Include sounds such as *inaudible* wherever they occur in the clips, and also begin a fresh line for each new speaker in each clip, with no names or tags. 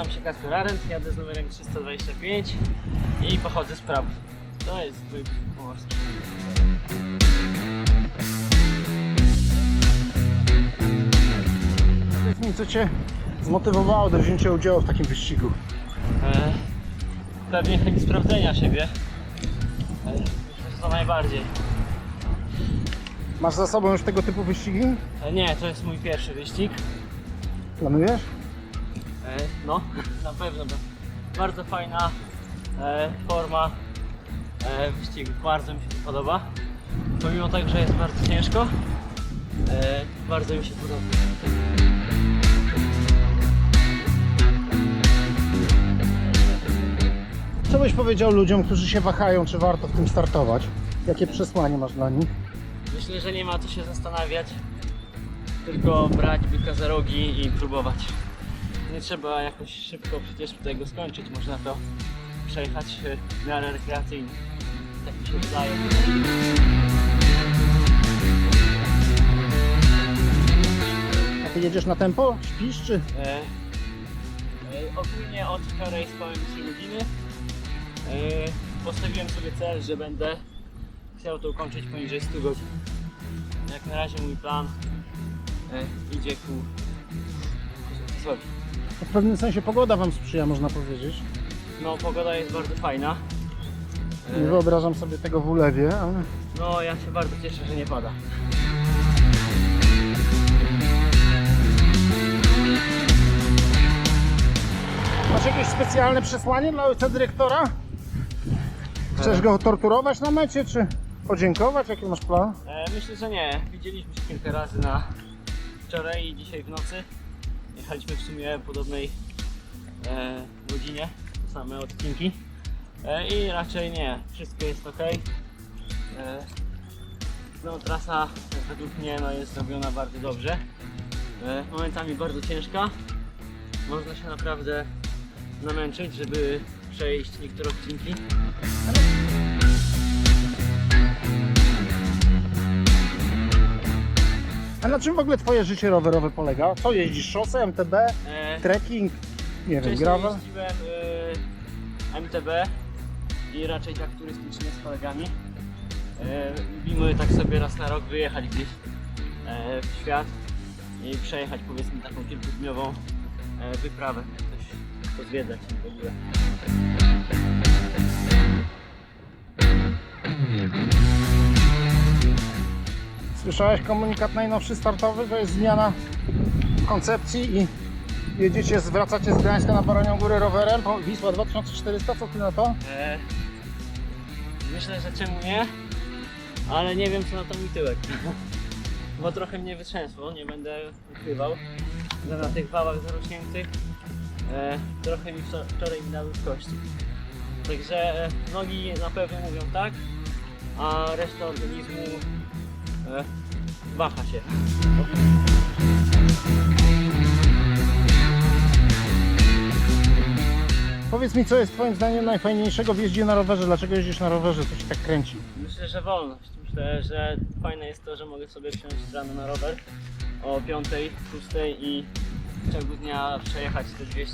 Nazywam się Kasper Arendt, jadę z numerem 325 i pochodzę z Prawy. To jest mój pomorski.
Powiedz mi, co Cię zmotywowało do wzięcia udziału w takim wyścigu?
E, pewnie chęć sprawdzenia siebie. E, myślę, że to najbardziej.
Masz za sobą już tego typu wyścigi?
E, nie, to jest mój pierwszy wyścig.
Planujesz?
E, no, *laughs* na pewno. Bardzo fajna e, forma e, wyścigu. Bardzo mi się to podoba. Pomimo tego, że jest bardzo ciężko, e, bardzo mi się podoba.
Co byś powiedział ludziom, którzy się wahają, czy warto w tym startować? Jakie przesłanie masz dla nich?
Myślę, że nie ma co się zastanawiać, tylko brać byka za rogi i próbować. Nie trzeba jakoś szybko przecież tego skończyć, można to przejechać e, w miarę rekreacyjnie. Tak mi się wydaje.
A Ty jedziesz na tempo? Śpisz, czy...
E, e, ogólnie od wczoraj spałem 3 godziny. E, postawiłem sobie cel, że będę chciał to ukończyć poniżej 100 godzin. Jak na razie mój plan e, idzie ku sukcesowi.
W pewnym sensie pogoda Wam sprzyja, można powiedzieć.
No pogoda jest bardzo fajna.
Nie
E,
wyobrażam sobie tego w ulewie, ale...
no ja się bardzo cieszę, że nie pada.
Masz jakieś specjalne przesłanie dla ojca dyrektora? Chcesz go torturować na mecie, czy podziękować? Jaki masz plan?
E, myślę, że nie. Widzieliśmy się kilka razy na wczoraj i dzisiaj w nocy. Jechaliśmy w sumie w podobnej e, godzinie, same odcinki. E, I raczej nie, wszystko jest ok. E, no, trasa według mnie no, jest zrobiona bardzo dobrze. E, momentami bardzo ciężka. Można się naprawdę namęczyć, żeby przejść niektóre odcinki.
A na czym w ogóle Twoje życie rowerowe polega? Co jeździsz? Szosę, MTB,
E,
trekking? Nie wiem,
Wcześniej
gravel?
jeździłem y, MTB i raczej tak turystycznie z kolegami. E, lubimy tak sobie raz na rok wyjechać gdzieś e, w świat i przejechać powiedzmy taką kilkudniową e, wyprawę, coś pozwiedzać w ogóle.
Słyszałeś komunikat najnowszy startowy? To jest zmiana koncepcji i jedziecie, zwracacie z Gdańska na Baronią Górę rowerem po Wisła 2400, co Ty na to?
E, myślę, że czemu nie, ale nie wiem co na to mi tyłek. *laughs* Bo trochę mnie wytrzęsło, nie będę ukrywał, że na tych wałach zarośniętych e, trochę mi wczor- wczoraj mi dały kości. Także e, nogi na pewno mówią tak, a reszta organizmu e, waha się.
Powiedz mi, co jest Twoim zdaniem najfajniejszego w jeździe na rowerze? Dlaczego jeździsz na rowerze? Co Ci tak kręci?
Myślę, że wolność. Myślę, że fajne jest to, że mogę sobie wsiąść rano na rower o 5, 6 i w ciągu dnia przejechać te 200-300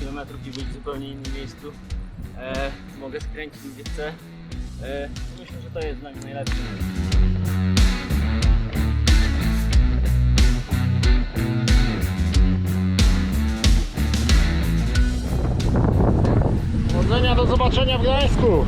km i być w zupełnie innym miejscu. E, mogę skręcić gdzie chcę. E, myślę, że to jest dla mnie najlepsze.
Zobaczenia w Gdańsku!